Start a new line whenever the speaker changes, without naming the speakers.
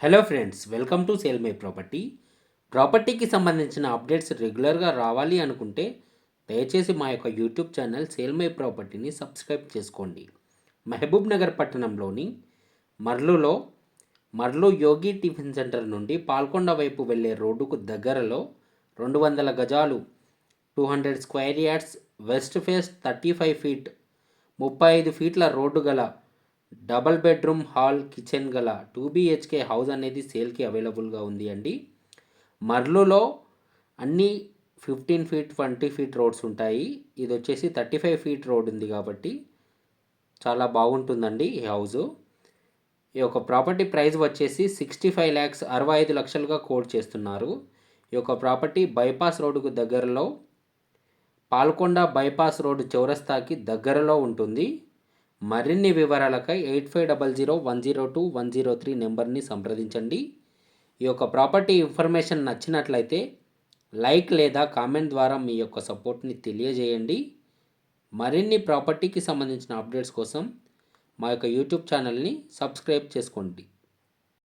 Hello friends welcome to sale my property ప్రాపర్టీకి సంబంధించిన updates రెగ్యులర్గా రావాలి అనుకుంటే దయచేసి మా యొక్క యూట్యూబ్ ఛానల్ సేల్ మై ప్రాపర్టీని సబ్స్క్రైబ్ చేసుకోండి. మహబూబ్ నగర్ పట్టణంలోని మర్లులో మర్లు యోగి టిఫిన్ సెంటర్ నుండి పాల్కొండ వైపు వెళ్ళే రోడ్డుకు దగ్గరలో రెండు వందల గజాలు two hundred square yards west face thirty five feet ముప్పై ఐదు ఫీట్ల రోడ్డు గల డబల్ బెడ్రూమ్ హాల్ కిచెన్ గల టూ బిహెచ్కే హౌస్ అనేది సేల్కి అవైలబుల్గా ఉంది అండి. మర్లులో అన్ని fifteen feet twenty feet roads ఉంటాయి. ఇది వచ్చేసి థర్టీ ఫైవ్ ఫీట్ రోడ్ ఉంది కాబట్టి చాలా బాగుంటుందండి ఈ హౌజు ఈ యొక్క ప్రాపర్టీ ప్రైస్ వచ్చేసి సిక్స్టీ ఫైవ్ ల్యాక్స్ అరవై ఐదు లక్షలుగా కోట్ చేస్తున్నారు. ఈ యొక్క ప్రాపర్టీ బైపాస్ రోడ్డుకు దగ్గరలో పాల్కొండ బైపాస్ రోడ్డు చౌరస్తాకి దగ్గరలో ఉంటుంది. మరిన్ని వివరాలకై eight five double zero one zero two one zero three నెంబర్ని సంప్రదించండి. ఈ యొక్క ప్రాపర్టీ ఇన్ఫర్మేషన్ నచ్చినట్లయితే లైక్ లేదా కామెంట్ ద్వారా మీ యొక్క సపోర్ట్ని తెలియజేయండి. మరిన్ని ప్రాపర్టీకి సంబంధించిన అప్డేట్స్ కోసం మా యొక్క యూట్యూబ్ ఛానల్ని సబ్స్క్రైబ్ చేసుకోండి.